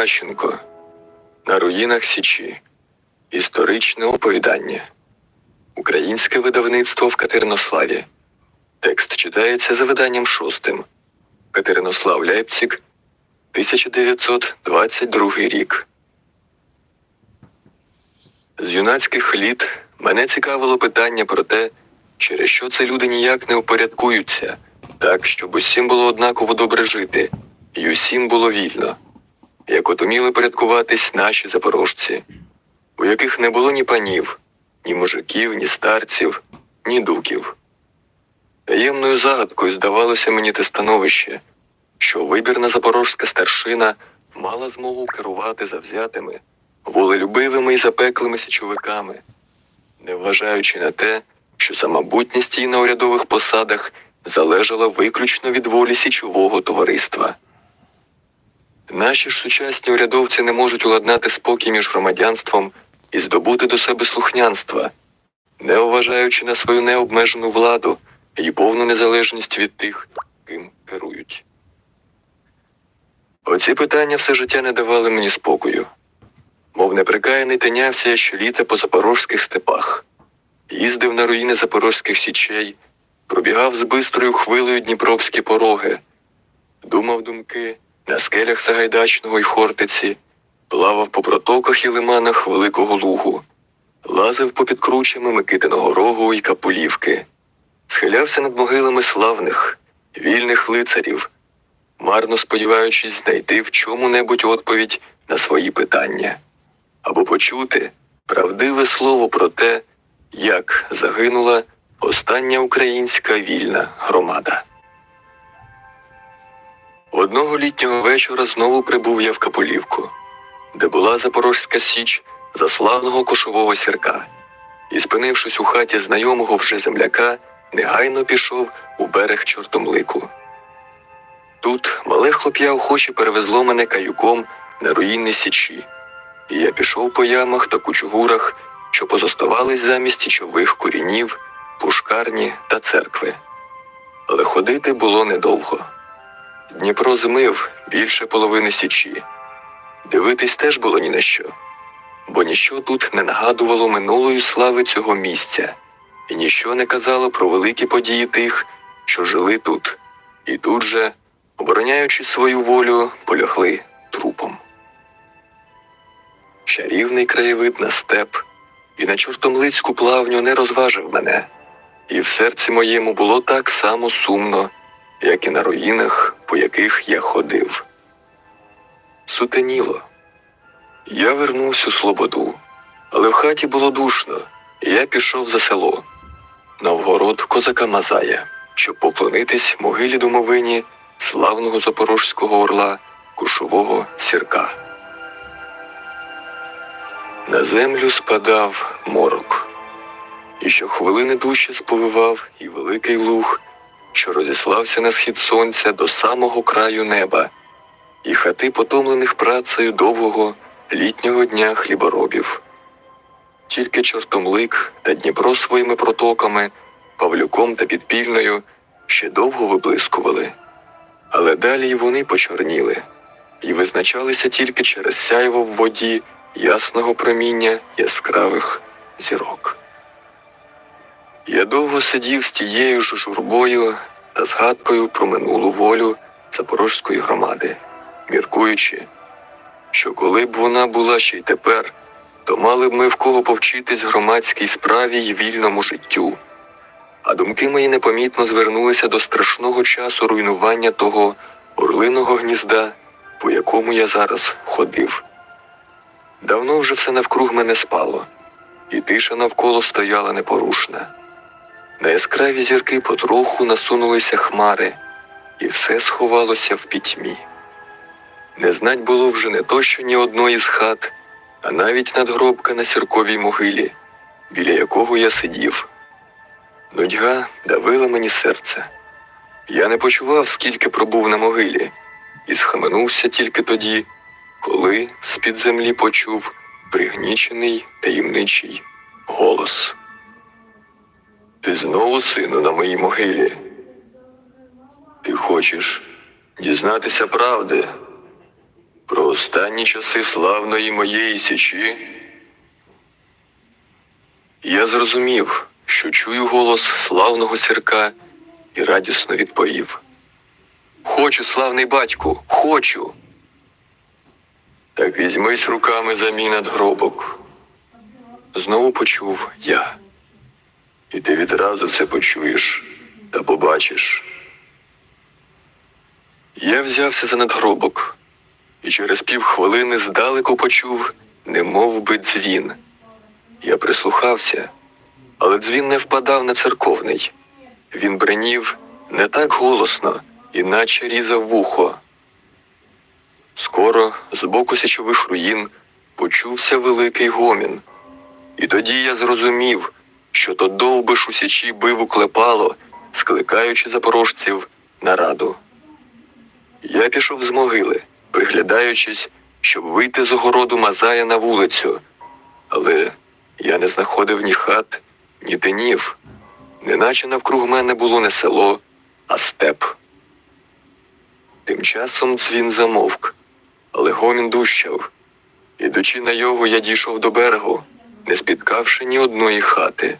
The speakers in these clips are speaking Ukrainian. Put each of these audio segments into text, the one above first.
Кащенко На руїнах Січі. Історичне оповідання. Українське видавництво в Катеринославі. Текст читається за виданням шостим. Катеринослав Ляйпциг, 1922 рік. З юнацьких літ мене цікавило питання про те, через що це люди ніяк не упорядкуються, так, щоб усім було однаково добре жити, і усім було вільно, як от уміли порядкуватись наші запорожці, у яких не було ні панів, ні мужиків, ні старців, ні дуків. Таємною загадкою здавалося мені те становище, що вибірна запорожська старшина мала змогу керувати завзятими, волелюбивими і запеклими січовиками, не вважаючи на те, що самобутність її на урядових посадах залежала виключно від волі січового товариства. Наші ж сучасні урядовці не можуть уладнати спокій між громадянством і здобути до себе слухнянства, не вважаючи на свою необмежену владу і повну незалежність від тих, ким керують. Оці питання все життя не давали мені спокою, мов неприкаяний тинявся я щоліта по запорожських степах, їздив на руїни запорозьких січей, пробігав з бистрою хвилею дніпровські пороги, думав думки на скелях Сагайдачного й Хортиці, плавав по протоках і лиманах Великого Лугу, лазив попід кручами Микитиного Рогу й Капулівки, схилявся над могилами славних, вільних лицарів, марно сподіваючись знайти в чому-небудь відповідь на свої питання, або почути правдиве слово про те, як загинула остання українська вільна громада. Одного літнього вечора знову прибув я в Капулівку, де була Запорожська Січ за славного кошового сірка, і, спинившись у хаті знайомого вже земляка, негайно пішов у берег Чортомлику. Тут мале хлоп'я охоче перевезло мене каюком на руїнні січі, і я пішов по ямах та кучугурах, що позоставались замість січових корінів, пушкарні та церкви. Але ходити було недовго. Дніпро змив більше половини січі. Дивитись теж було ні на що, бо ніщо тут не нагадувало минулої слави цього місця, і ніщо не казало про великі події тих, що жили тут, і тут же, обороняючи свою волю, полягли трупом. Чарівний краєвид на степ і на чортомлицьку плавню не розважив мене, і в серці моєму було так само сумно, як і на руїнах, по яких я ходив. Сутеніло. Я вернувся у Слободу, але в хаті було душно, і я пішов за село, Новгород козака Мазая, щоб поклонитись могилі домовині славного запорожського орла кушового сірка. На землю спадав морок, і щохвилини дужче сповивав і великий луг, що розіслався на схід сонця до самого краю неба, і хати потомлених працею довгого літнього дня хліборобів. Тільки чортомлик та Дніпро своїми протоками, Павлюком та підпільною ще довго виблискували, але далі й вони почорніли і визначалися тільки через сяйво в воді ясного проміння яскравих зірок. Я довго сидів з тією ж журбою та згадкою про минулу волю запорожської громади, міркуючи, що коли б вона була ще й тепер, то мали б ми в кого повчитись громадській справі й вільному життю. А думки мої непомітно звернулися до страшного часу руйнування того орлиного гнізда, по якому я зараз ходив. Давно вже все навкруг мене спало, і тиша навколо стояла непорушна. На яскраві зірки потроху насунулися хмари, і все сховалося в пітьмі. Не знать було вже не то, що ні одної з хат, а навіть надгробка на сірковій могилі, біля якого я сидів. Нудьга давила мені серце. Я не почував, скільки пробув на могилі, і схаменувся тільки тоді, коли з-під землі почув пригнічений таємничий голос. Ти знову, сину, на моїй могилі. Ти хочеш дізнатися правди про останні часи славної моєї січі я зрозумів, що чую голос славного сірка і радісно відповів. Хочу, славний батьку, хочу. Так візьмись руками за мій надгробок. Знову почув я. І ти відразу все почуєш та побачиш. Я взявся за надгробок, і через півхвилини здалеку почув, немов би дзвін. Я прислухався, але дзвін не впадав на церковний. Він бринів не так голосно, іначе різав вухо. Скоро з боку січових руїн почувся великий гомін. І тоді я зрозумів, що то довбиш у січі бив у клепало, скликаючи запорожців на раду. Я пішов з могили, приглядаючись, щоб вийти з огороду Мазая на вулицю, але я не знаходив ні хат, ні тинів, неначе навкруг мене було не село, а степ. Тим часом дзвін замовк, але гомін дужчав. Ідучи на його, я дійшов до берегу, не спіткавши ні одної хати.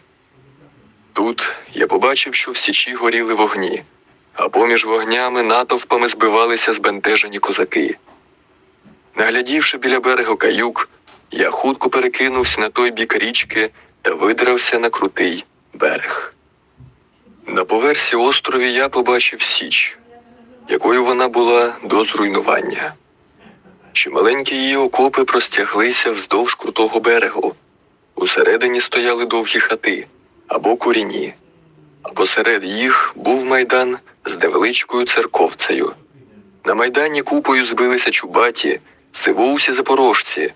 Тут я побачив, що в січі горіли вогні, а поміж вогнями натовпами збивалися збентежені козаки. Наглядівши біля берегу каюк, я хутко перекинувся на той бік річки та видрався на крутий берег. На поверсі острові я побачив січ, якою вона була до зруйнування. Чималенькі її окопи простяглися вздовж крутого берегу. Усередині стояли довгі хати або куріні, а посеред їх був майдан з невеличкою церковцею. На майдані купою збилися чубаті, сивоусі запорожці,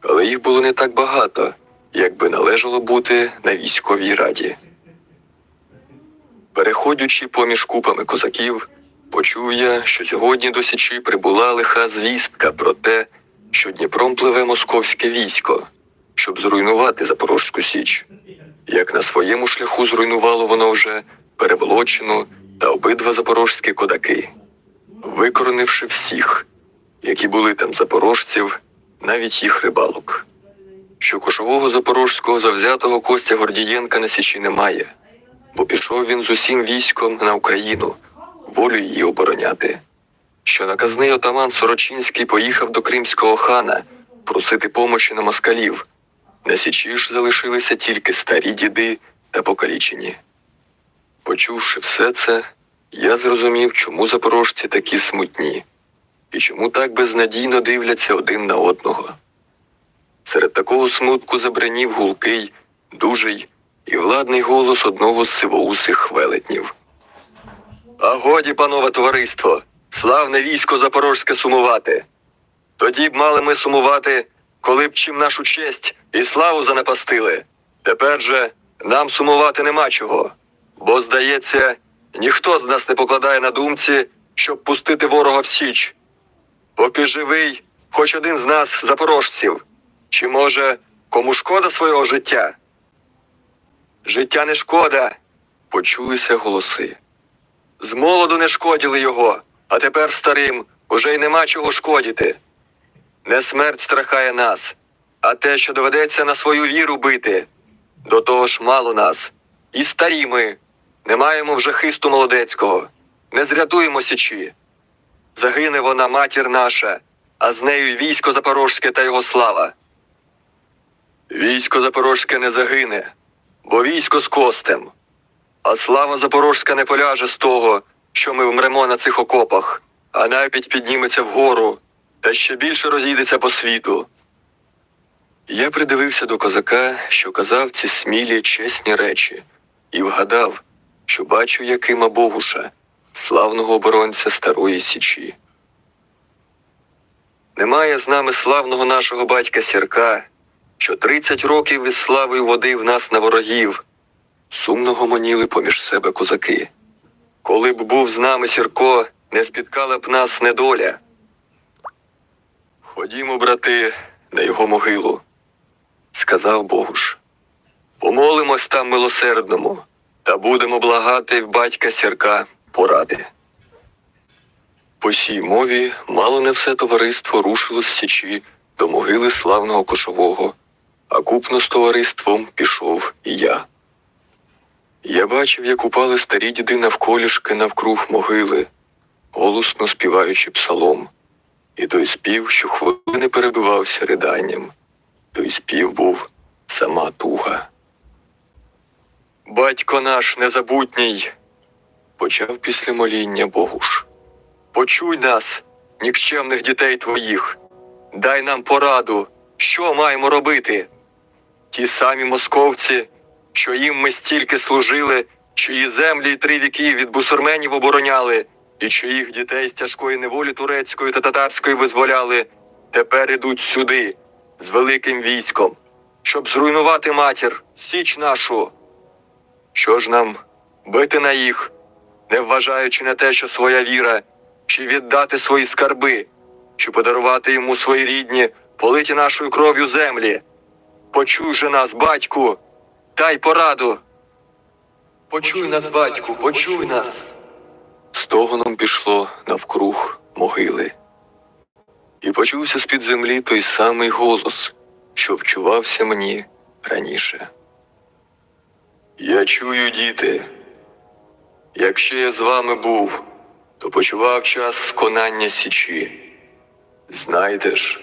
але їх було не так багато, як би належало бути на військовій раді. Переходячи поміж купами козаків, почув я, що сьогодні до Січі прибула лиха звістка про те, що Дніпром пливе московське військо, щоб зруйнувати Запорозьку Січ. Як на своєму шляху зруйнувало воно вже переволочену та обидва запорожські кодаки, викоронивши всіх, які були там запорожців, навіть їх рибалок. Що кошового запорожського завзятого Костя Гордієнка на Січі немає, бо пішов він з усім військом на Україну, волю її обороняти. Що наказний отаман Сорочинський поїхав до кримського хана просити помочі на москалів. На Січі ж залишилися тільки старі діди та покалічені. Почувши все це, я зрозумів, чому запорожці такі смутні і чому так безнадійно дивляться один на одного. Серед такого смутку забринів гулкий, дужий і владний голос одного з сивоусих велетнів. А годі, панове товариство, славне військо запорожське сумувати. Тоді б мали ми сумувати, коли б чим нашу честь і славу занепастили. Тепер же нам сумувати нема чого, бо, здається, ніхто з нас не покладає на думці, щоб пустити ворога в січ. Поки живий, хоч один з нас запорожців. Чи може кому шкода свого життя? Життя не шкода, почулися голоси. З молоду не шкодили його, а тепер старим уже й нема чого шкодити. Не смерть страхає нас, а те, що доведеться на свою віру бити. До того ж мало нас. І старі ми. Не маємо вже хисту молодецького. Не зрятуємо січі. Загине вона матір наша, а з нею військо запорожське та його слава. Військо запорожське не загине, бо військо з костем. А слава запорожська не поляже з того, що ми вмремо на цих окопах, а навіть підніметься вгору та ще більше розійдеться по світу. Я придивився до козака, що казав ці смілі чесні речі, і вгадав, що бачу Якима Богуша, славного оборонця Старої Січі. Немає з нами славного нашого батька Сірка, що тридцять років із славою водив нас на ворогів. Сумно гомоніли поміж себе козаки. Коли б був з нами Сірко, не спіткала б нас недоля. Ходімо, брати, на його могилу, сказав Богуш. Помолимось там милосердному, та будемо благати в батька Сірка поради. По сій мові мало не все товариство рушило з січі до могили славного кошового, а купно з товариством пішов і я. Я бачив, як упали старі діди навколішки навкруг могили, голосно співаючи псалом. І той спів щохвилини перебивався риданням. Той спів був сама туга. Батько наш незабутній, почав після моління Богуш. Почуй нас, нікчемних дітей твоїх, дай нам пораду, що маємо робити. Ті самі московці, що їм ми стільки служили, чиї землі й три віки від бусурменів обороняли, і чиїх дітей з тяжкої неволі турецької та татарської визволяли, тепер ідуть сюди з великим військом, щоб зруйнувати матір, січ нашу. Що ж нам бити на їх, не вважаючи на те, що своя віра, чи віддати свої скарби, чи подарувати йому свої рідні, политі нашою кров'ю землі. Почуй же нас, батьку, дай пораду. Почуй нас, батьку, почуй нас. Стогоном пішло навкруг могили. І почувся з-під землі той самий голос, що вчувався мені раніше. Я чую, діти. Якщо я з вами був, то почував час сконання січі. Знайте ж,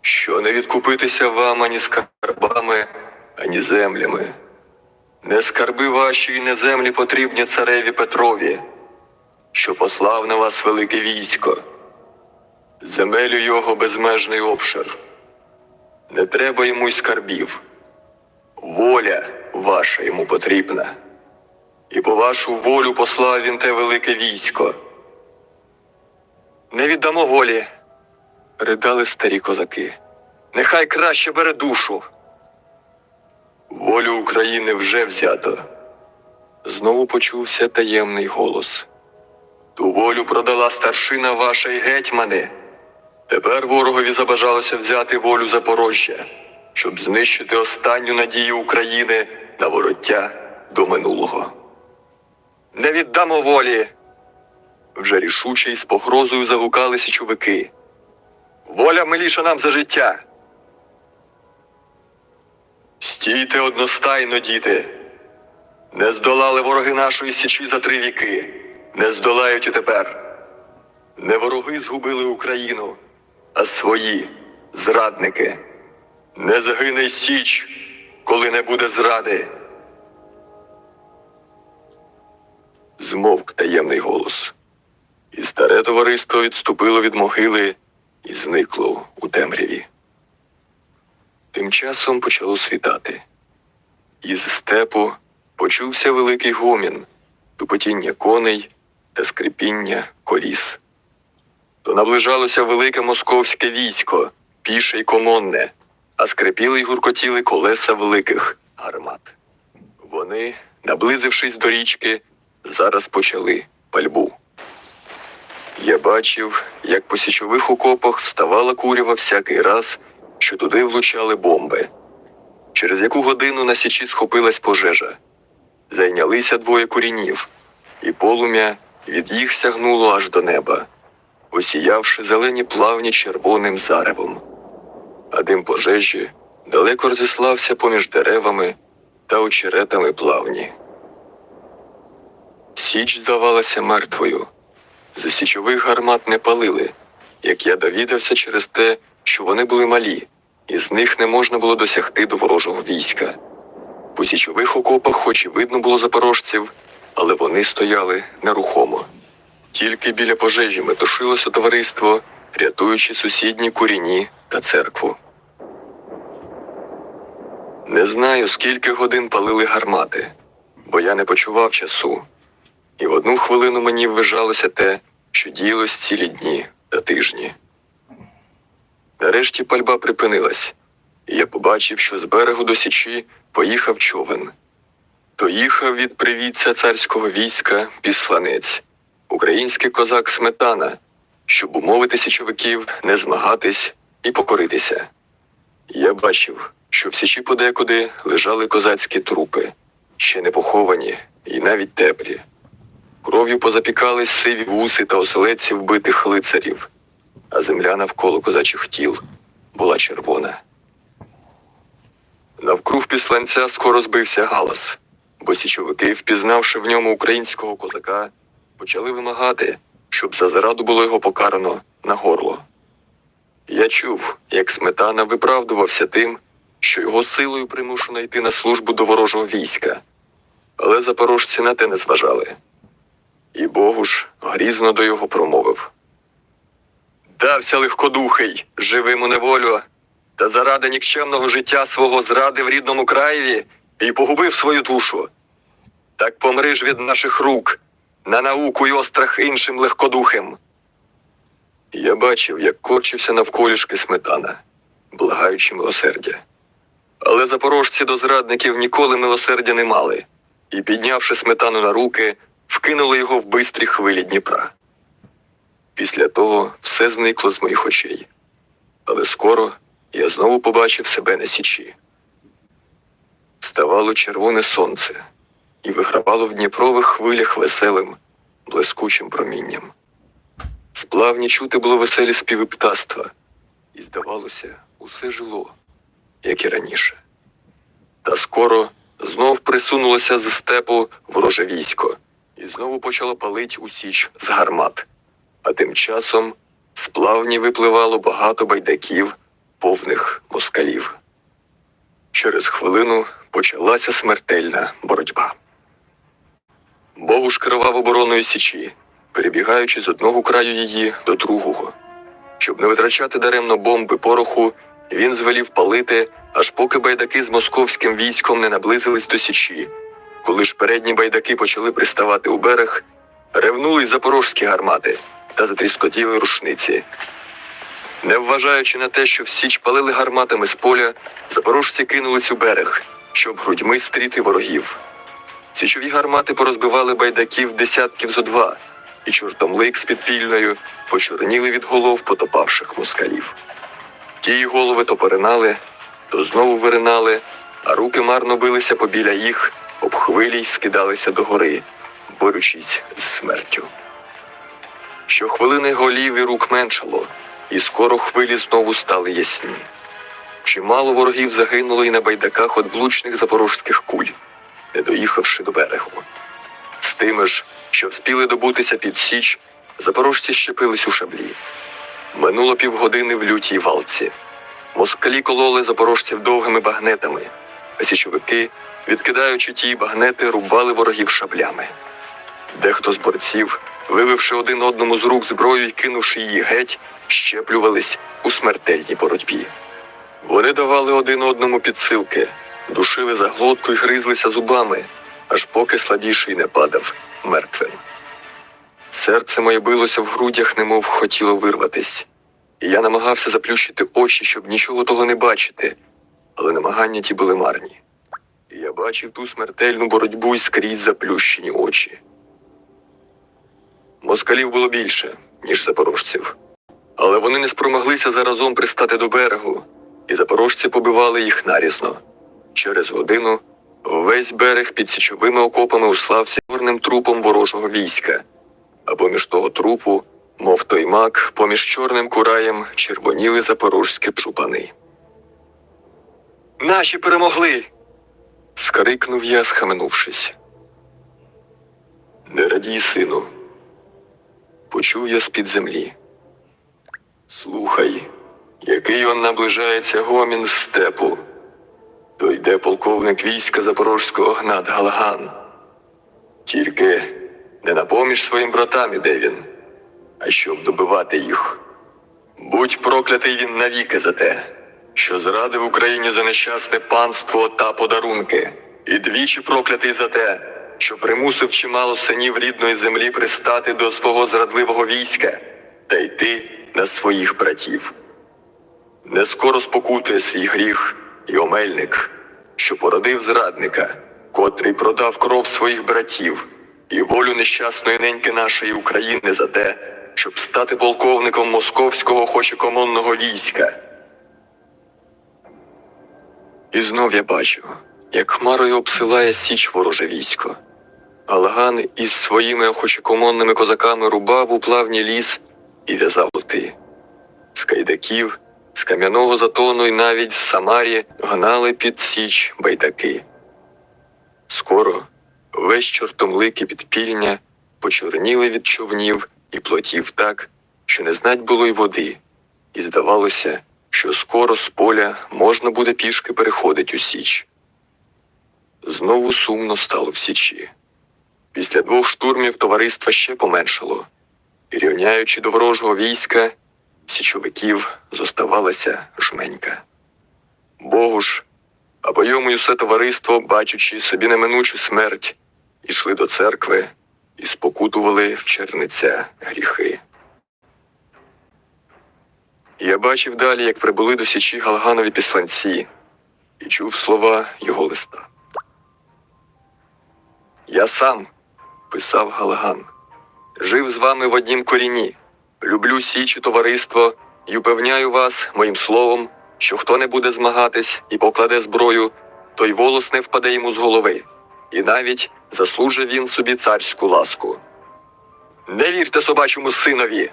що не відкупитися вам ані скарбами, ані землями. Не скарби ваші і не землі потрібні цареві Петрові, що послав на вас велике військо. Земелю його безмежний обшир. Не треба йому й скарбів. Воля ваша йому потрібна. І по вашу волю послав він те велике військо. Не віддамо волі, ридали старі козаки. Нехай краще бере душу. Волю України вже взято. Знову почувся таємний голос. Ту волю продала старшина ваша й гетьмани. Тепер ворогові забажалося взяти волю Запорожжя, щоб знищити останню надію України на вороття до минулого. Не віддамо волі. Вже рішуче й з погрозою загукали січовики. Воля миліша нам за життя. Стійте одностайно, діти. Не здолали вороги нашої січі за три віки, не здолають і тепер. Не вороги згубили Україну, а свої зрадники. Не загине січ, коли не буде зради. Змовк таємний голос. І старе товариство відступило від могили і зникло у темряві. Тим часом почало світати. Із степу почувся великий гомін, тупотіння коней та скрипіння коліс. То наближалося велике московське військо, піше й комонне, а скрипіли й гуркотіли колеса великих гармат. Вони, наблизившись до річки, зараз почали пальбу. Я бачив, як по січових окопах вставала курява всякий раз, що туди влучали бомби. Через яку годину на січі схопилась пожежа. Зайнялися двоє курінів, і полум'я від їх сягнуло аж до неба, осіявши зелені плавні червоним заревом. А дим пожежі далеко розіслався поміж деревами та очеретами плавні. Січ здавалася мертвою. З січових гармат не палили, як я довідався через те, що вони були малі, і з них не можна було досягти до ворожого війська. По січових окопах, хоч і видно було запорожців, але вони стояли нерухомо. Тільки біля пожежі метушилося товариство, рятуючи сусідні куріні та церкву. Не знаю, скільки годин палили гармати, бо я не почував часу. І в одну хвилину мені ввижалося те, що діялось цілі дні та тижні. Нарешті пальба припинилась, і я побачив, що з берегу до січі поїхав човен. То їхав від привітця царського війська післанець, український козак Сметана, щоб умовити січовиків не змагатись і покоритися. Я бачив, що в січі подекуди лежали козацькі трупи, ще не поховані і навіть теплі. Кров'ю позапікались сиві вуси та оселедці вбитих лицарів, а земля навколо козачих тіл була червона. Навкруг післанця скоро збився галас, бо січовики, впізнавши в ньому українського козака, почали вимагати, щоб за зраду було його покарано на горло. Я чув, як сметана виправдувався тим, що його силою примушено йти на службу до ворожого війська, але запорожці на те не зважали. І Богуш грізно до його промовив. Дався легкодухий, живим у неволю, та заради нікчемного життя свого зрадив рідному краєві і погубив свою душу. Так помри ж від наших рук, на науку й острах іншим легкодухим. Я бачив, як корчився навколішки сметана, благаючи милосердя. Але запорожці до зрадників ніколи милосердя не мали, і, піднявши сметану на руки, вкинули його в бистрі хвилі Дніпра. Після того все зникло з моїх очей. Але скоро я знову побачив себе на січі. Ставало червоне сонце і вигравало в Дніпрових хвилях веселим, блискучим промінням. Сплавні чути було веселі співи птаства, і, здавалося, усе жило, як і раніше. Та скоро знов присунулося з степу вороже військо, і знову почало палить у січ з гармат. А тим часом з плавні випливало багато байдаків, повних москалів. Через хвилину почалася смертельна боротьба. Богуш керував обороною січі, перебігаючи з одного краю її до другого. Щоб не витрачати даремно бомби пороху, він звелів палити, аж поки байдаки з московським військом не наблизились до січі. Коли ж передні байдаки почали приставати у берег, ревнули запорожські гармати та затріскотіли рушниці. Не вважаючи на те, що в січ палили гарматами з поля, запорожці кинулись у берег, щоб грудьми стріти ворогів. Січові гармати порозбивали байдаків десятків зо два, і чортомлик з підпільною почорніли від голов потопавших москалів. Ті голови то поринали, то знову виринали, а руки марно билися побіля їх, об хвилі й скидалися догори, борючись з смертю. Щохвилини голів і рук меншало, і скоро хвилі знову стали ясні. Чимало ворогів загинуло і на байдаках від влучних запорожських куль, не доїхавши до берегу. З тими ж, що вспіли добутися під січ, запорожці щепились у шаблі. Минуло півгодини в лютій валці. Москалі кололи запорожців довгими багнетами, а січовики, відкидаючи ті багнети, рубали ворогів шаблями. Дехто з борців, вививши один одному з рук зброю і кинувши її геть, щеплювались у смертельній боротьбі. Вони давали один одному підсилки, душили за глотку і гризлися зубами, аж поки слабіший не падав мертвим. Серце моє билося в грудях, немов хотіло вирватись, і я намагався заплющити очі, щоб нічого того не бачити, але намагання ті були марні. І я бачив ту смертельну боротьбу й скрізь заплющені очі. Москалів було більше, ніж запорожців. Але вони не спромоглися заразом пристати до берегу, і запорожці побивали їх нарізно. Через годину весь берег під січовими окопами услався чорним трупом ворожого війська, а поміж того трупу, мов той мак, поміж чорним кураєм червоніли запорожські чупани. Наші перемогли. скрикнув я, схаменувшись. Не радій, сину. Почув я з-під землі. Слухай, який он наближається гомін з степу. То йде полковник війська Запорожського Гнат Галаган. Тільки не на поміж своїм братам іде він, а щоб добивати їх. Будь проклятий він навіки за те, що зрадив Україні за нещасне панство та подарунки, і двічі проклятий за те, що примусив чимало синів рідної землі пристати до свого зрадливого війська та йти на своїх братів. Не скоро спокутує свій гріх і омельник, що породив зрадника, котрий продав кров своїх братів і волю нещасної неньки нашої України за те, щоб стати полковником московського хоч і комонного війська. І знов я бачу, як хмарою обсилає січ вороже військо. Галаган із своїми охочекомонними козаками рубав у плавні ліс і в'язав лоти. З кайдаків, з кам'яного затону і навіть з Самарі гнали під січ байдаки. Скоро весь чортомлики підпільня почорніли від човнів і плотів так, що не знать було й води, і здавалося, що скоро з поля можна буде пішки переходить у січ. Знову сумно стало в січі. Після двох штурмів товариства ще поменшало, і рівняючи до ворожого війська, січовиків зоставалася жменька. Богу ж, або йому й усе товариство, бачачи собі неминучу смерть, ішли до церкви і спокутували в черниця гріхи. Я бачив далі, як прибули до січі Галганові післанці, і чув слова його листа. Я сам, писав Галаган, жив з вами в однім коріні, люблю січі товариство і упевняю вас моїм словом, що хто не буде змагатись і покладе зброю, той волос не впаде йому з голови, і навіть заслужив він собі царську ласку. Не вірте собачому синові,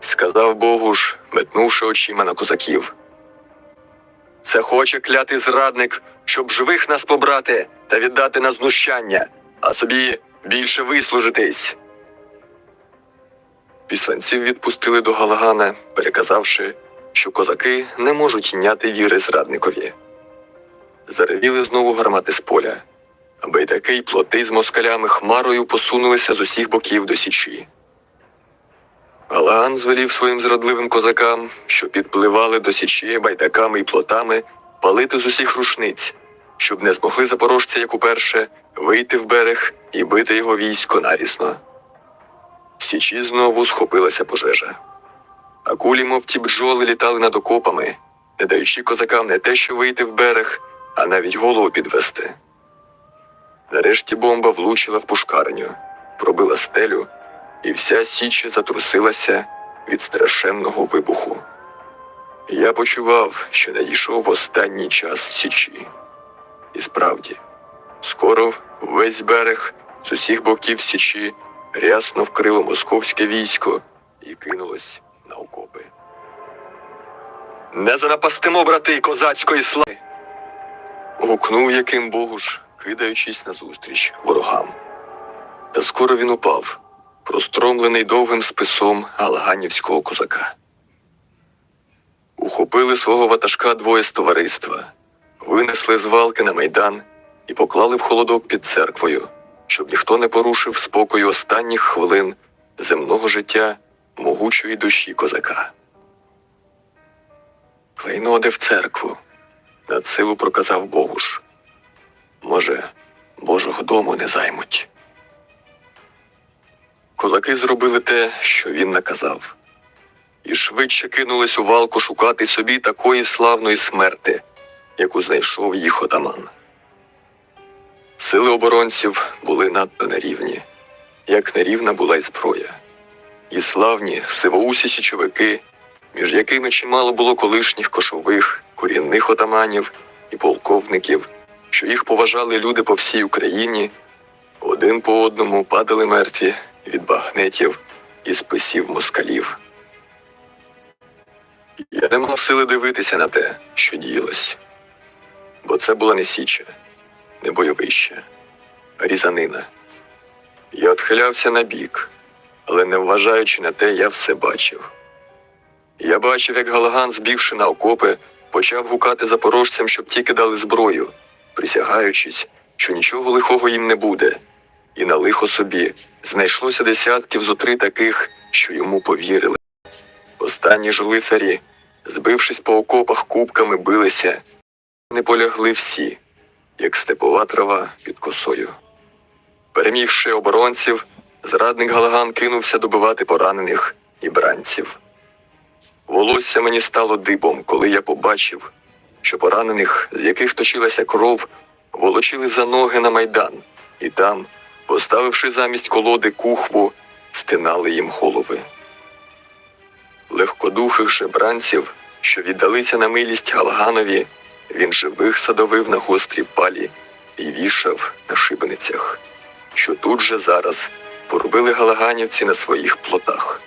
сказав Богуш, метнувши очима на козаків. Це хоче клятий зрадник, щоб живих нас побрати та віддати на знущання, а собі більше вислужитись. Післанців відпустили до Галагана, переказавши, що козаки не можуть йняти віри зрадникові. Заревіли знову гармати з поля, а байдаки й плоти з москалями хмарою посунулися з усіх боків до січі. Галаган звелів своїм зрадливим козакам, що підпливали до січі байдаками і плотами, палити з усіх рушниць, щоб не змогли запорожці, як уперше, вийти в берег і бити його військо нарісно. В січі знову схопилася пожежа. А кулі, мов ті бджоли, літали над окопами, не даючи козакам не те, що вийти в берег, а навіть голову підвести. Нарешті бомба влучила в пушкарню, пробила стелю, і вся січ затрусилася від страшенного вибуху. Я почував, що надійшов останній час січі. І справді, скоро весь берег з усіх боків січі рясно вкрило московське військо і кинулось на окопи. Не занапастимо, брати, козацької слави. гукнув яким Богуш, кидаючись назустріч ворогам. Та скоро він упав, простромлений довгим списом галаганівського козака. Ухопили свого ватажка двоє з товариства, винесли з валки на майдан і поклали в холодок під церквою, щоб ніхто не порушив спокою останніх хвилин земного життя могучої душі козака. Клейноде в церкву, над силу проказав Богуш. Може, Божого дому не займуть. Козаки зробили те, що він наказав, і швидше кинулись у валку шукати собі такої славної смерти, яку знайшов їх отаман. Сили оборонців були надто нерівні, як нерівна була й зброя. І славні сивоусі січовики, між якими чимало було колишніх кошових, корінних отаманів і полковників, що їх поважали люди по всій Україні, один по одному падали мертві від багнетів і списів москалів. Я не мав сили дивитися на те, що діялось, бо це була не січа, не бойовище, різанина. Я отхилявся на бік, але не вважаючи на те, я все бачив. Я бачив, як Галаган, збігши на окопи, почав гукати запорожцям, щоб ті кидали зброю, присягаючись, що нічого лихого їм не буде. І на лихо собі знайшлося десятків зо три таких, що йому повірили. Останні ж лицарі, збившись по окопах кубками, билися, не полягли всі, як степова трава під косою. Перемігши оборонців, зрадник Галаган кинувся добивати поранених і бранців. Волосся мені стало дибом, коли я побачив, що поранених, з яких точилася кров, волочили за ноги на майдан, і там, поставивши замість колоди кухву, стинали їм голови. Легкодухих же бранців, що віддалися на милість Галаганові, він живих садовив на гострі палі і вішав на шибеницях. що тут же зараз поробили галаганівці на своїх плотах.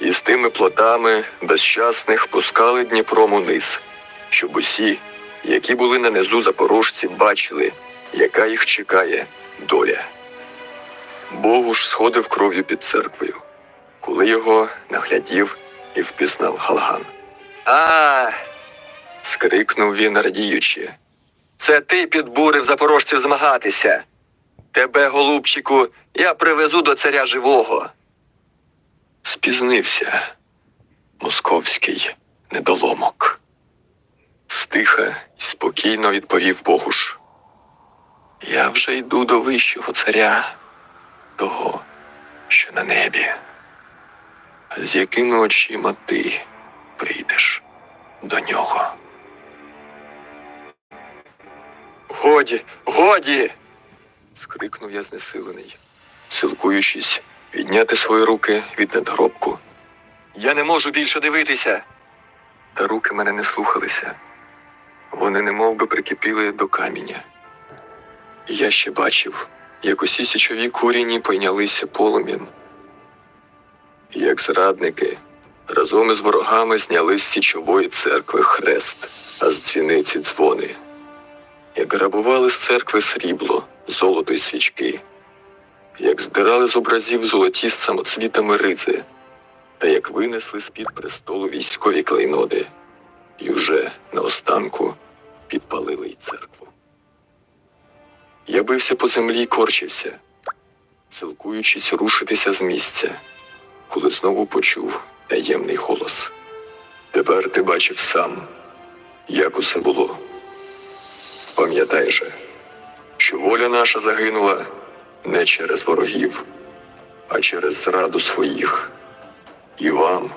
І з тими плотами безщасних пускали Дніпром униз, щоб усі, які були на низу запорожці, бачили, яка їх чекає доля. Богуш сходив кров'ю під церквою, коли його наглядів і впізнав Галаган. А. скрикнув він, радіючи. Це ти підбурив запорожців змагатися. Тебе, голубчику, я привезу до царя живого. Спізнився московський недоломок. Стиха й спокійно відповів Богуш. Я вже йду до вищого царя, того, що на небі. А з якими очима ти прийдеш до нього? Годі, годі. скрикнув я знесилений, силкуючись підняти свої руки від надгробку. Я не можу більше дивитися. Та руки мене не слухалися. Вони немов би прикипіли до каміння. І я ще бачив, як усі січові курені пойнялися полум'ям. Як зрадники разом із ворогами зняли з січової церкви хрест, а з дзвіниці дзвони. Як грабували з церкви срібло, золото й свічки, як здирали з образів золоті з самоцвітами ризи, та як винесли з-під престолу військові клейноди, і вже наостанку підпалили й церкву. Я бився по землі й корчився, силкуючись рушитися з місця, коли знову почув таємний голос. Тепер ти бачив сам, як усе було. Пам'ятай же, що воля наша загинула не через ворогів, а через зраду своїх. І вам,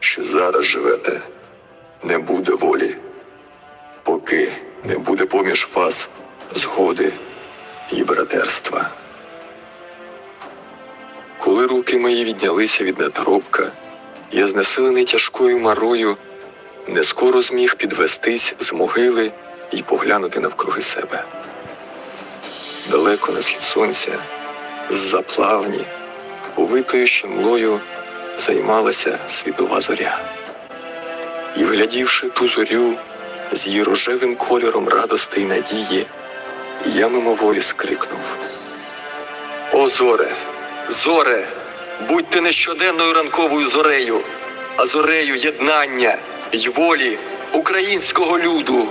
що зараз живете, не буде волі, поки не буде поміж вас згоди і братерства. Коли руки мої віднялися від надгробка, я знесилений тяжкою марою, не скоро зміг підвестись з могили і поглянути навкруги себе. Далеко на схід сонця, з-за плавні, повитою щемлою, займалася світова зоря. І, вглядівши ту зорю з її рожевим кольором радости й надії, я мимоволі скрикнув. О, зоре, зоре, будьте не щоденною ранковою зорею, а зорею єднання й волі українського люду.